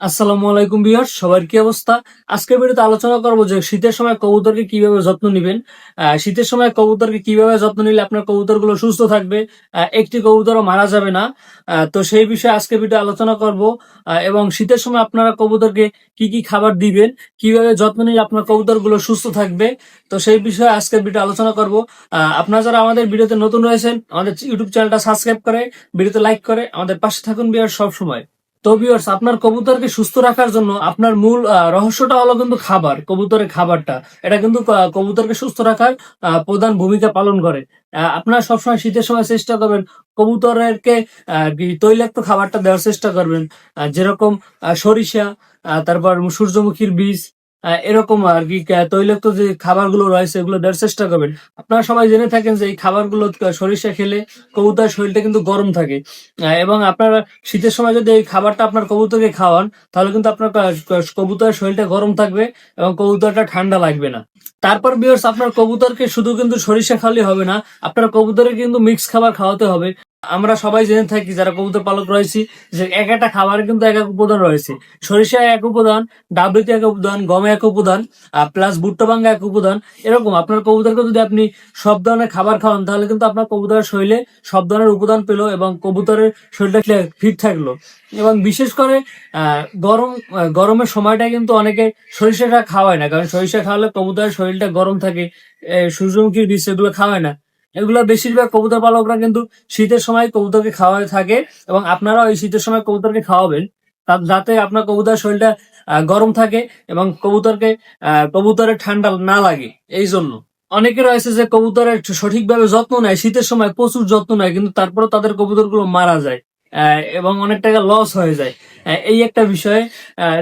আসসালামু আলাইকুম বিহার সবার কি অবস্থা? আজকের ভিডিওতে আলোচনা করব যে শীতের সময় কবুতরকে কীভাবে যত্ন নেবেন। শীতের সময় কবুতরকে কীভাবে যত্ন নিলে আপনার কবুতরগুলো সুস্থ থাকবে? একটি কবুতরও মারা যাবে না। তো সেই বিষয়ে আজকে ভিডিও আলোচনা করব। এবং শীতের সময় আপনারা কবুতরকে কি কি খাবার দিবেন? কীভাবে যত্ন নিলে আপনার কবুতরগুলো সুস্থ থাকবে? তো সেই বিষয়ে আজকের ভিডিও আলোচনা করব। আপনারা যারা আমাদের ভিডিওতে নতুন রয়েছেন, আমাদের ইউটিউব চ্যানেলটা সাবস্ক্রাইব করে, ভিডিওতে লাইক করে আমাদের পাশে থাকুন বিহার সব সময় তো ভিউয়ার্স আপনার কবুতরকে সুস্থ রাখার জন্য আপনার মূল রহস্যটা হলো কিন্তু খাবার, কবুতরের খাবারটা। এটা কিন্তু কবুতরকে সুস্থ রাখার প্রধান ভূমিকা পালন করে। আপনারা সবসময় শীতের সময় চেষ্টা করবেন কবুতরেরকে তৈলাক্ত খাবারটা দেওয়ার চেষ্টা করবেন। যেরকম সরিষা তারপর সূর্যমুখীর বীজ এরকম আর কি, তৈলাক্ত যে খাবারগুলো রয়েছে, এগুলো দেওয়ার চেষ্টা করবেন। আপনারা সবাই জেনে থাকেন যে এই খাবারগুলো সরিষা খেলে কবুতর শরীরটা কিন্তু গরম থাকে। এবং আপনারা শীতের সময় যদি এই খাবারটা আপনার কবুতরকে খাওয়ান, তাহলে কিন্তু আপনার কবুতার কবুতরের শরীরটা গরম থাকবে এবং কবুতরটা ঠান্ডা লাগবে না। তারপর বিয়ার্স আপনার কবুতরকে শুধু কিন্তু সরিষা খালি হবে না, আপনার কবুতরকে কিন্তু মিক্স খাবার খাওয়াতে হবে। আমরা সবাই জেনে থাকি, যারা কবুতর পালক রয়েছি, যে এক একটা খাবারে কিন্তু এক এক উপাদান রয়েছে। সরিষা এক উপাদান ডাবলিতে এক উপাদান, গমে এক উপাদান প্লাস ভুট্টা ভাঙ্গা এক উপাদান, এরকম। আপনার কবুতরকে যদি আপনি সব ধরনের খাবার খাওয়ান, তাহলে কিন্তু আপনার কবুতরের শরীরে সব ধরনের উপাদান পেল এবং কবুতরের শরীরটা ফিট থাকল। এবং বিশেষ করে গরম গরমের সময়টা কিন্তু অনেকে সরিষাটা খাওয়ায় না, কারণ সরিষা খাওয়ালে কবুতরের শরীরটা গরম থাকে এ, সূর্যমুখীর বীজ এগুলো খাওয়ায় না। এগুলো বেশিরভাগ কবুতর পালকরা কিন্তু শীতের সময় কবুতরকে খাওয়ায় থাকে এবং আপনারাও এই শীতের সময় কবুতরকে খাওয়াবেন যাতে আপনার কবুতর শরীরটা গরম থাকে এবং কবুতরকে কবুতরের ঠান্ডা না লাগে। এই জন্য অনেকে রয়েছে যে কবুতরের সঠিকভাবে যত্ন নেয় শীতের সময় প্রচুর যত্ন নেয় কিন্তু তারপরে তাদের কবুতরগুলো মারা যায়। এবং অনেক টাকা লস হয়ে যায়। এই একটা বিষয়।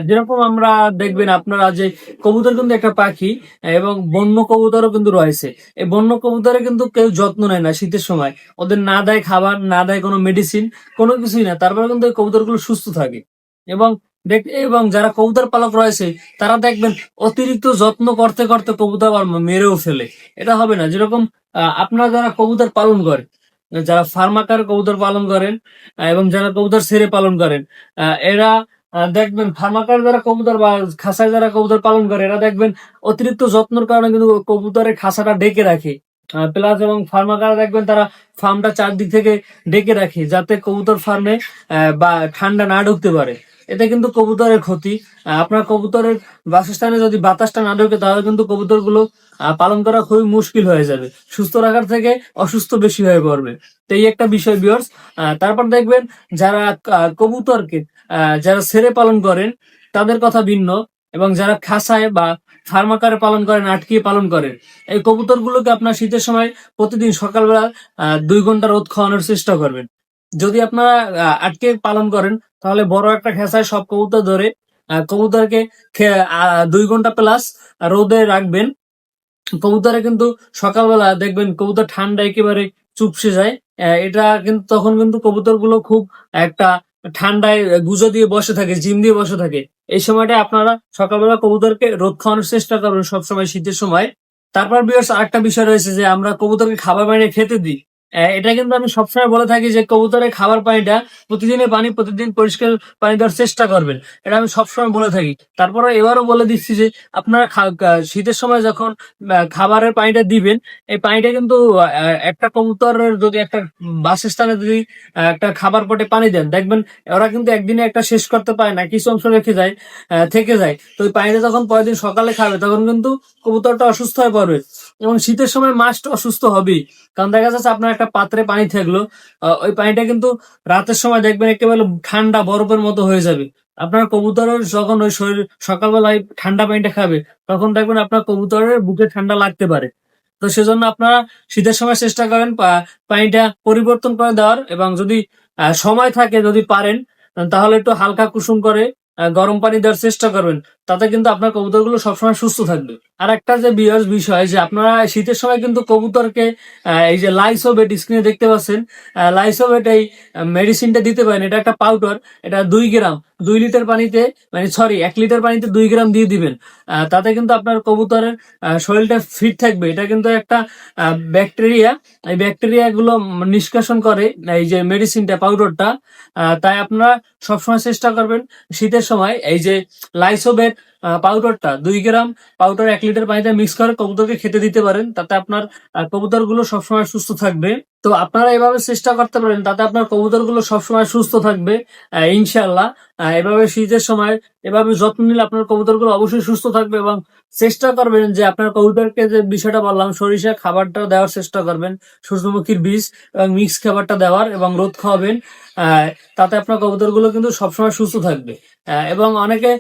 যেরকম আমরা দেখবেন আপনারা যে কবুতর কিন্তু একটা পাখি এবং বন্য কবুতরও কিন্তু রয়েছে। এই বন্য কবুতরে কিন্তু কেউ যত্ন নেয় না শীতের সময়। ওদের না দেয় খাবার, না দেয় কোনো মেডিসিন কোনো কিছুই না। তারপরে কিন্তু এই কবুতরগুলো সুস্থ থাকে। এবং দেখ, এবং যারা কবুতর পালক রয়েছে, তারা দেখবেন অতিরিক্ত যত্ন করতে করতে কবুতর মেরেও ফেলে। এটা হবে না। যেরকম আপনারা যারা কবুতর পালন করে যারা ফার্মাকার কবুতর পালন করেন এবং যারা কবুতর সেরে পালন করেন এরা দেখবেন ফার্মাকার যারা কবুতর বা খাসায় যারা কবুতর পালন করে, এরা দেখবেন অতিরিক্ত যত্নের কারণে কিন্তু কবুতরের খাসাটা ডেকে রাখে। প্লাস এবং ফার্মাকার দেখবেন তারা ফার্মটা চারদিক থেকে ডেকে রাখে, যাতে কবুতর ফার্মে বা ঠান্ডা না ঢুকতে পারে। এতে কিন্তু কবুতরের ক্ষতি। আপনার কবুতরের বাসস্থানে যদি বাতাসটা না ঢোকে, তাহলে কিন্তু কবুতরগুলো পালন করা খুবই মুশকিল হয়ে যাবে। সুস্থ রাখার থেকে অসুস্থ বেশি হয়ে পড়বে। তো এই একটা বিষয় বিয়ার্স তারপর দেখবেন যারা কবুতরকে যারা ছেড়ে পালন করেন, তাদের কথা ভিন্ন। এবং যারা খাসায় বা ফার্মাকারে পালন করেন, আটকিয়ে পালন করেন, এই কবুতরগুলোকে আপনার শীতের সময় প্রতিদিন সকালবেলা দুই ঘণ্টা রোদ খাওয়ানোর চেষ্টা করবেন। যদি আপনারা আটকে পালন করেন, তাহলে বড় একটা খেসায় সব কবুতর ধরে কবুতরকে দুই ঘণ্টা প্লাস রোদে রাখবেন। কবুতরে কিন্তু সকালবেলা দেখবেন কবুতর ঠান্ডা একেবারে চুপসে যায়। এটা কিন্তু, তখন কিন্তু কবুতরগুলো খুব একটা ঠান্ডায় গুজো দিয়ে বসে থাকে, জিম দিয়ে বসে থাকে। এই সময়টা আপনারা সকালবেলা কবুতরকে রোদ খাওয়ানোর চেষ্টা করবেন সবসময় শীতের সময়। তারপর বিয়ার্স, আরেকটা বিষয় রয়েছে যে আমরা কবুতরকে খাবার বানিয়ে খেতে দিই। এটা কিন্তু আমি সবসময় বলে থাকি যে কবুতরের খাবার পানিটা প্রতিদিনের পানি প্রতিদিন পরিষ্কার পানি দেওয়ার চেষ্টা করবেন। এটা আমি সবসময় বলে থাকি। তারপরে এবারও বলে দিচ্ছি যে আপনারা শীতের সময় যখন খাবারের পানিটা দিবেন, এই পানিটা কিন্তু একটা কবুতরের যদি একটা বাসস্থানে যদি একটা খাবার পটে পানি দেন, দেখবেন ওরা কিন্তু একদিনে একটা শেষ করতে পারে না, কিছু অংশ রেখে যায় থেকে যায়। তো ওই পানিটা যখন পরের দিন সকালে খাবে, তখন কিন্তু কবুতরটা অসুস্থ হয়ে পড়বে। এবং শীতের সময় মাছটা অসুস্থ হবেই। কারণ দেখা যাচ্ছে আপনার একটা পাত্রে পানি থাকল ওই পানিটা কিন্তু রাতের সময় দেখবেন একেবারে ঠান্ডা বরফের মতো হয়ে যাবে। আপনার কবুতরের যখন ওই শরীর, সকালবেলায় ঠান্ডা পানিটা খাবে, তখন দেখবেন আপনার কবুতরের বুকে ঠান্ডা লাগতে পারে। তো সেজন্য আপনারা শীতের সময় চেষ্টা করেন পানিটা পরিবর্তন করে দেওয়ার এবং যদি সময় থাকে যদি পারেন, তাহলে একটু হালকা কুসুম করে গরম পানি দেওয়ার চেষ্টা করবেন। তাতে কিন্তু আপনার কবুতরগুলো সবসময় সুস্থ থাকবে। আর একটা যে বিয়ার বিষয়, যে আপনারা শীতের সময় কিন্তু কবুতরকে এই যে লাইসোবেট স্ক্রিনে দেখতে পাচ্ছেন। লাইসোবেট এই মেডিসিনটা দিতে পারেন। এটা একটা পাউডার এটা দুই গ্রাম। দুই লিটার পানিতে মানে সরি এক লিটার পানিতে দুই গ্রাম দিয়ে দিবেন। তাতে কিন্তু আপনার কবুতরের শরীরটা ফিট থাকবে। এটা কিন্তু একটা ব্যাকটেরিয়া এই ব্যাকটেরিয়া গুলো নিষ্কাশন করে, এই যে মেডিসিনটা পাউডারটা তাই আপনারা সবসময় চেষ্টা করবেন শীতের সময় এই যে লাইসোবেট পাউডারটা দুই গ্রাম পাউডার এক লিটার পানিতে মিক্স করে কবুতরকে খেতে দিতে পারেন। তাতে আপনার কবুতরগুলো সবসময় সুস্থ থাকবে। তো আপনারা এভাবে চেষ্টা করতে পারেন, তাতে আপনার কবুতরগুলো সবসময় সুস্থ থাকবে ইনশাল্লাহ এভাবে শীতের সময় এভাবে যত্ন নিলে আপনার কবুতরগুলো অবশ্যই সুস্থ থাকবে এবং চেষ্টা করবেন যে আপনার কবুতরকে যে বিষয়টা বললাম, সরিষা খাবারটা দেওয়ার চেষ্টা করবেন, সূর্যমুখীর বীজ এবং মিক্স খাবারটা দেওয়ার এবং রোদ খাওয়াবেন তাতে আপনার কবুতরগুলো কিন্তু সবসময় সুস্থ থাকবে। এবং অনেকে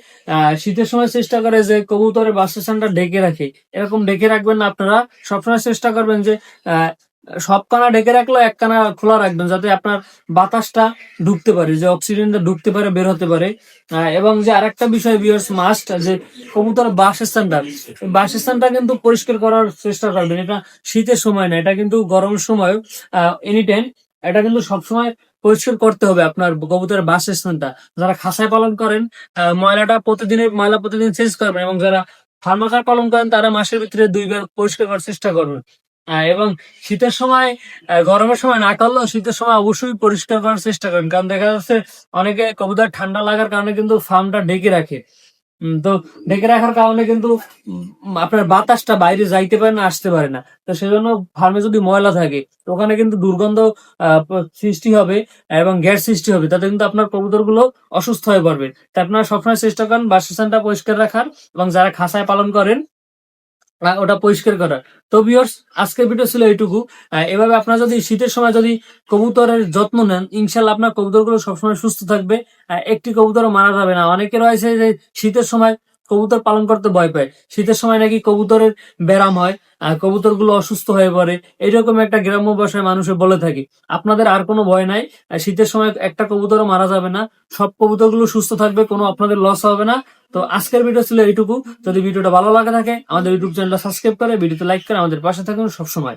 শীতের সময় চেষ্টা করে যে কবুতরের বাসস্থানটা ঢেকে রাখে, এরকম ঢেকে রাখবেন না আপনারা, সবসময় চেষ্টা করবেন যে সব কানা ঢেকে এক কানা খোলা রাখবেন যাতে আপনার বাতাসটা ঢুকতে পারে, যে অক্সিজেনটা ঢুকতে পারে, বের হতে পারে। এবং যে আরেকটা বিষয় বিয়ার্স মাস্ট যে কবুতরের বাসস্থানটা বাসস্থানটা কিন্তু পরিষ্কার করার চেষ্টা করবেন। এটা শীতের সময় না, এটা কিন্তু গরমের সময় এনি টাইম এটা কিন্তু সবসময় পরিষ্কার করতে হবে আপনার কবুতরের বাসস্থানটা। যারা খাসায় পালন করেন ময়লাটা প্রতিদিনের ময়লা প্রতিদিন চেঞ্জ করবেন এবং যারা ফার্মাকার পালন করেন, তারা মাসের ভিতরে দুইবার পরিষ্কার করার চেষ্টা করবেন। এবং শীতের সময় গরমের সময় না করলেও শীতের সময় অবশ্যই পরিষ্কার করার চেষ্টা করেন। কারণ দেখা যাচ্ছে অনেকে কবুতর ঠান্ডা লাগার কারণে কিন্তু ফার্মটা ঢেকে রাখে। তো ঢেকে রাখার কারণে কিন্তু আপনার বাতাসটা বাইরে যাইতে পারে না, আসতে পারে না। তো সেজন্য ফার্মে যদি ময়লা থাকে ওখানে কিন্তু দুর্গন্ধ সৃষ্টি হবে এবং গ্যাস সৃষ্টি হবে। তাতে কিন্তু আপনার কবুতরগুলো অসুস্থ হয়ে পড়বে। তাই আপনারা সবসময় চেষ্টা করেন বাসস্থানটা পরিষ্কার রাখার এবং যারা খাসায় পালন করেন ওটা পরিষ্কার করার তো বিয়র্স আজকের ভিডিও ছিল এইটুকু। এভাবে আপনারা যদি শীতের সময় যদি কবুতরের যত্ন নেন, ইনশাল্লাহ আপনার কবুতরগুলো সবসময় সুস্থ থাকবে। একটি কবুতরও মারা যাবে না। অনেকে রয়েছে যে শীতের সময় কবুতর পালন করতে ভয় পায়। শীতের সময় নাকি কবুতরের ব্যারাম হয় কবুতরগুলো অসুস্থ হয়ে পড়ে। এরকম একটা গ্রাম্য ভাষায় মানুষে বলে থাকি, আপনাদের আর কোনো ভয় নাই শীতের সময় একটা কবুতরও মারা যাবে না। সব কবুতরগুলো সুস্থ থাকবে, কোনো আপনাদের লস হবে না। তো আজকের ভিডিও ছিল এইটুকু। যদি ভিডিওটা ভালো লাগে থাকে, আমাদের ইউটিউব চ্যানেলটা সাবস্ক্রাইব করে ভিডিওতে লাইক করে আমাদের পাশে থাকুন সবসময়।